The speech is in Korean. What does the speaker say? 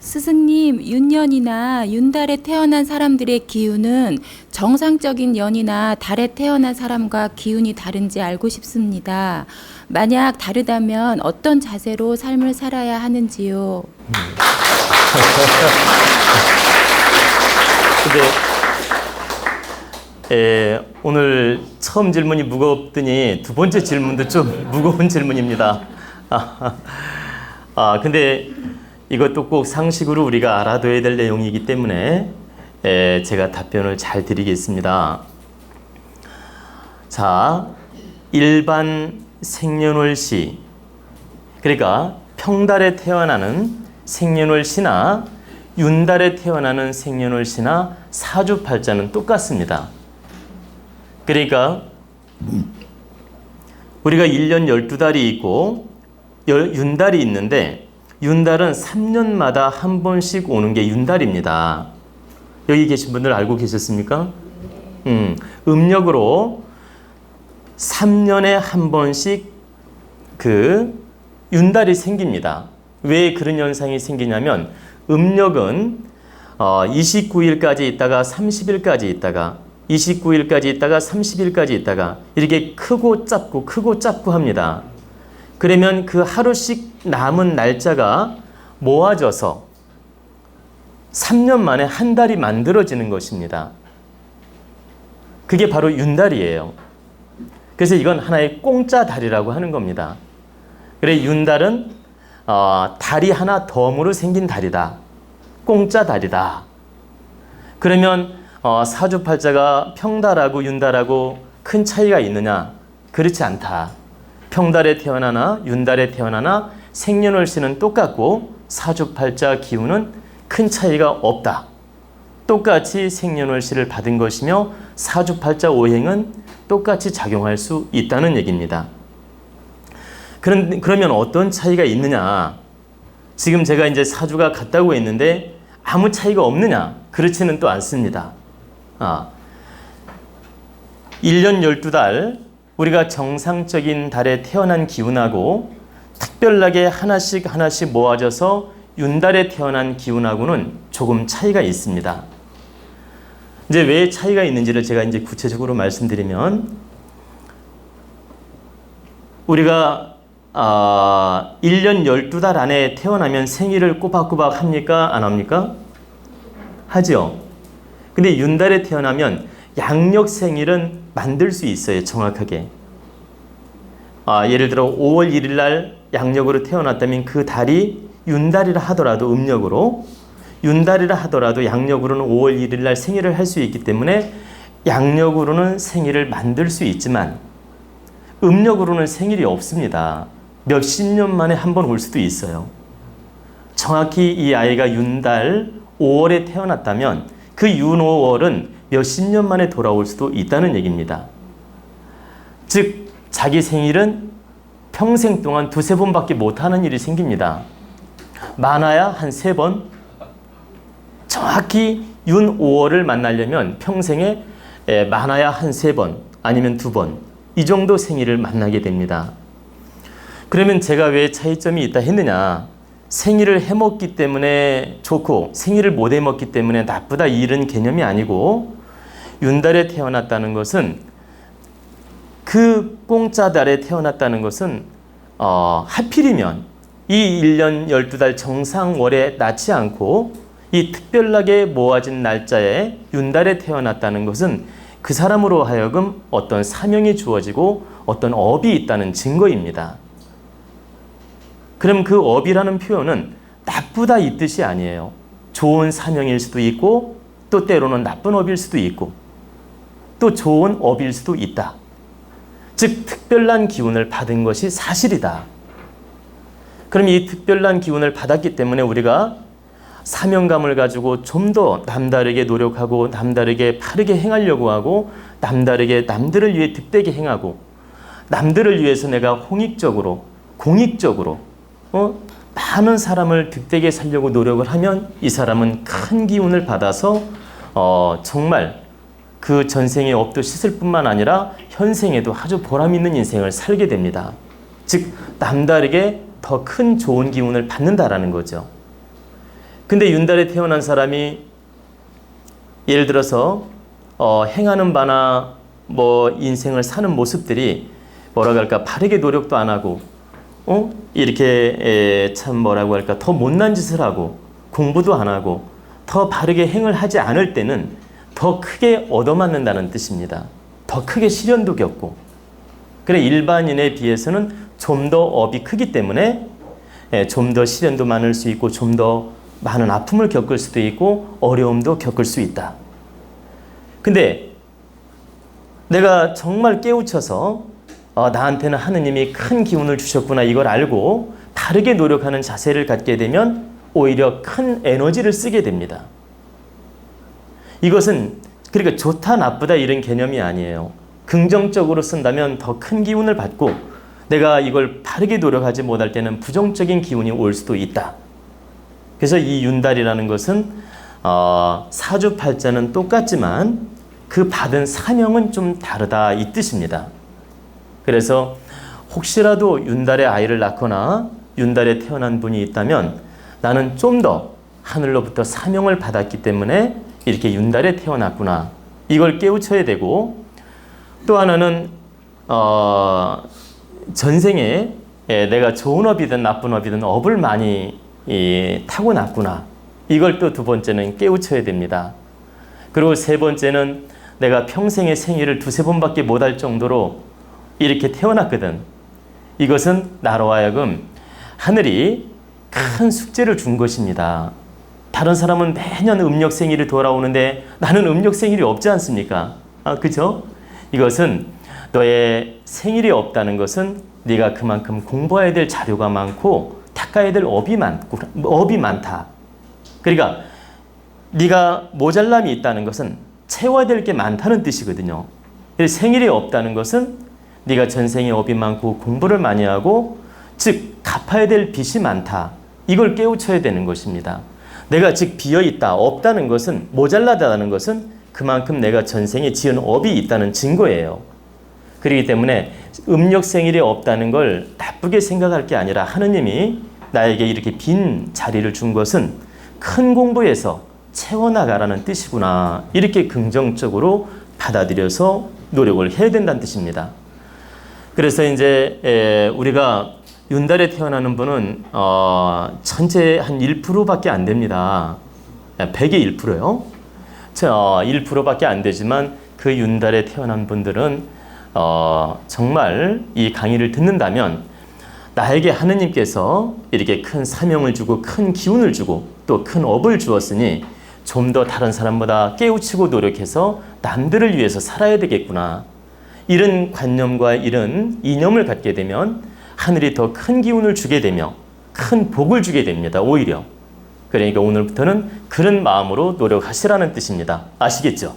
스승님, 윤년이나 윤달에 태어난 사람들의 기운은 정상적인 년이나 달에 태어난 사람과 기운이 다른지 알고 싶습니다. 만약 다르다면 어떤 자세로 삶을 살아야 하는지요? 근데 에, 오늘 처음 질문이 무겁더니 두 번째 질문도 좀 무거운 질문입니다. 아, 아 근데 이것도 꼭 상식으로 우리가 알아둬야 될 내용이기 때문에 에, 제가 답변을 잘 드리겠습니다. 자, 일반 생년월시 그러니까 평달에 태어나는 생년월시나 윤달에 태어나는 생년월시나 사주팔자는 똑같습니다. 그러니까 우리가 1년 12달이 있고 열- 윤달이 있는데 윤달은 3년마다 한 번씩 오는 게 윤달입니다. 여기 계신 분들 알고 계셨습니까? 음, 음력으로 3년에 한 번씩 그 윤달이 생깁니다. 왜 그런 현상이 생기냐면 음력은 어, 29일까지 있다가 30일까지 있다가 29일까지 있다가 30일까지 있다가 이렇게 크고 짧고 크고 짧고 합니다. 그러면 그 하루씩 남은 날짜가 모아져서 3년 만에 한 달이 만들어지는 것입니다. 그게 바로 윤달이에요. 그래서 이건 하나의 공짜 달이라고 하는 겁니다. 그래 윤달은 어, 달이 하나 덤으로 생긴 달이다. 공짜 달이다. 그러면 어, 사주팔자가 평달하고 윤달하고 큰 차이가 있느냐? 그렇지 않다. 평달에 태어나나 윤달에 태어나나 생년월시는 똑같고 사주팔자 기운은 큰 차이가 없다. 똑같이 생년월시를 받은 것이며 사주팔자 오행은 똑같이 작용할 수 있다는 얘기입니다. 그런, 그러면 어떤 차이가 있느냐? 지금 제가 이제 사주가 같다고 했는데 아무 차이가 없느냐? 그렇지는 또 않습니다. 아, 1년 12달 우리가 정상적인 달에 태어난 기운하고 특별하게 하나씩 하나씩 모아져서 윤달에 태어난 기운하고는 조금 차이가 있습니다. 이제 왜 차이가 있는지를 제가 이제 구체적으로 말씀드리면 우리가 아, 1년 12달 안에 태어나면 생일을 꼬박꼬박 합니까? 안 합니까? 하죠. 근데 윤달에 태어나면 양력 생일은 만들 수 있어요. 정확하게. 아, 예를 들어 5월 1일 날 양력으로 태어났다면 그 달이 윤달이라 하더라도 음력으로 윤달이라 하더라도 양력으로는 5월 1일 날 생일을 할 수 있기 때문에 양력으로는 생일을 만들 수 있지만 음력으로는 생일이 없습니다. 몇십 년 만에 한 번 올 수도 있어요. 정확히 이 아이가 윤달 5월에 태어났다면 그 윤 5월은 몇십 년 만에 돌아올 수도 있다는 얘기입니다. 즉, 자기 생일은 평생 동안 두세 번밖에 못하는 일이 생깁니다. 많아야 한 세 번. 정확히 윤 5월을 만나려면 평생에 에, 많아야 한 세 번, 아니면 두 번. 이 정도 생일을 만나게 됩니다. 그러면 제가 왜 차이점이 있다 했느냐? 생일을 해먹기 때문에 좋고 생일을 못 해먹기 때문에 나쁘다 이런 개념이 아니고 윤달에 태어났다는 것은 그 공짜 달에 태어났다는 것은 어, 하필이면 이 1년 12달 정상월에 낳지 않고 이 특별하게 모아진 날짜에 윤달에 태어났다는 것은 그 사람으로 하여금 어떤 사명이 주어지고 어떤 업이 있다는 증거입니다. 그럼 그 업이라는 표현은 나쁘다 이 뜻이 아니에요. 좋은 사명일 수도 있고 또 때로는 나쁜 업일 수도 있고 또 좋은 업일 수도 있다. 즉 특별한 기운을 받은 것이 사실이다. 그럼 이 특별한 기운을 받았기 때문에 우리가 사명감을 가지고 좀 더 남다르게 노력하고 남다르게 바르게 행하려고 하고 남다르게 남들을 위해 득되게 행하고 남들을 위해서 내가 홍익적으로 공익적으로 어? 많은 사람을 득되게 살려고 노력을 하면 이 사람은 큰 기운을 받아서 어, 정말 그 전생의 업도 씻을 뿐만 아니라 현생에도 아주 보람 있는 인생을 살게 됩니다. 즉 남다르게 더 큰 좋은 기운을 받는다라는 거죠. 근데 윤달에 태어난 사람이 예를 들어서 어, 행하는 바나 뭐 인생을 사는 모습들이 뭐라고 할까 바르게 노력도 안 하고 어 이렇게 에, 참 뭐라고 할까 더 못난 짓을 하고 공부도 안 하고 더 바르게 행을 하지 않을 때는 더 크게 얻어맞는다는 뜻입니다. 더 크게 시련도 겪고 그래 일반인에 비해서는 좀 더 업이 크기 때문에 예, 좀더 시련도 많을 수 있고 좀 더 많은 아픔을 겪을 수도 있고 어려움도 겪을 수 있다. 근데 내가 정말 깨우쳐서 어, 나한테는 하느님이 큰 기운을 주셨구나 이걸 알고 다르게 노력하는 자세를 갖게 되면 오히려 큰 에너지를 쓰게 됩니다. 이것은 그러니까 좋다 나쁘다 이런 개념이 아니에요. 긍정적으로 쓴다면 더 큰 기운을 받고 내가 이걸 바르게 노력하지 못할 때는 부정적인 기운이 올 수도 있다. 그래서 이 윤달이라는 것은 어, 사주팔자는 똑같지만 그 받은 사명은 좀 다르다 이 뜻입니다. 그래서 혹시라도 윤달에 아이를 낳거나 윤달에 태어난 분이 있다면 나는 좀 더 하늘로부터 사명을 받았기 때문에 이렇게 윤달에 태어났구나. 이걸 깨우쳐야 되고 또 하나는 어, 전생에 예, 내가 좋은 업이든 나쁜 업이든 업을 많이 이, 타고났구나. 이걸 또 두 번째는 깨우쳐야 됩니다. 그리고 세 번째는 내가 평생의 생일을 두세 번밖에 못할 정도로 이렇게 태어났거든. 이것은 나로 하여금 하늘이 큰 숙제를 준 것입니다. 다른 사람은 매년 음력 생일이 돌아오는데 나는 음력 생일이 없지 않습니까? 아, 그죠? 이것은 너의 생일이 없다는 것은 네가 그만큼 공부해야 될 자료가 많고 닦아야 될 업이 많고 업이 많다. 그러니까 네가 모자람이 있다는 것은 채워야 될 게 많다는 뜻이거든요. 생일이 없다는 것은 네가 전생에 업이 많고 공부를 많이 하고 즉 갚아야 될 빚이 많다. 이걸 깨우쳐야 되는 것입니다. 내가 즉 비어 있다, 없다는 것은 모자라다는 것은 그만큼 내가 전생에 지은 업이 있다는 증거예요. 그렇기 때문에 음력 생일이 없다는 걸 나쁘게 생각할 게 아니라 하느님이 나에게 이렇게 빈 자리를 준 것은 큰 공부에서 채워나가라는 뜻이구나. 이렇게 긍정적으로 받아들여서 노력을 해야 된다는 뜻입니다. 그래서 이제 에, 우리가 윤달에 태어나는 분은 어, 전체 한 1%밖에 안 됩니다. 100의 1%요. 어, 1%밖에 안 되지만 그 윤달에 태어난 분들은 어, 정말 이 강의를 듣는다면 나에게 하느님께서 이렇게 큰 사명을 주고 큰 기운을 주고 또 큰 업을 주었으니 좀 더 다른 사람보다 깨우치고 노력해서 남들을 위해서 살아야 되겠구나. 이런 관념과 이런 이념을 갖게 되면 하늘이 더 큰 기운을 주게 되며 큰 복을 주게 됩니다. 오히려. 그러니까 오늘부터는 그런 마음으로 노력하시라는 뜻입니다. 아시겠죠?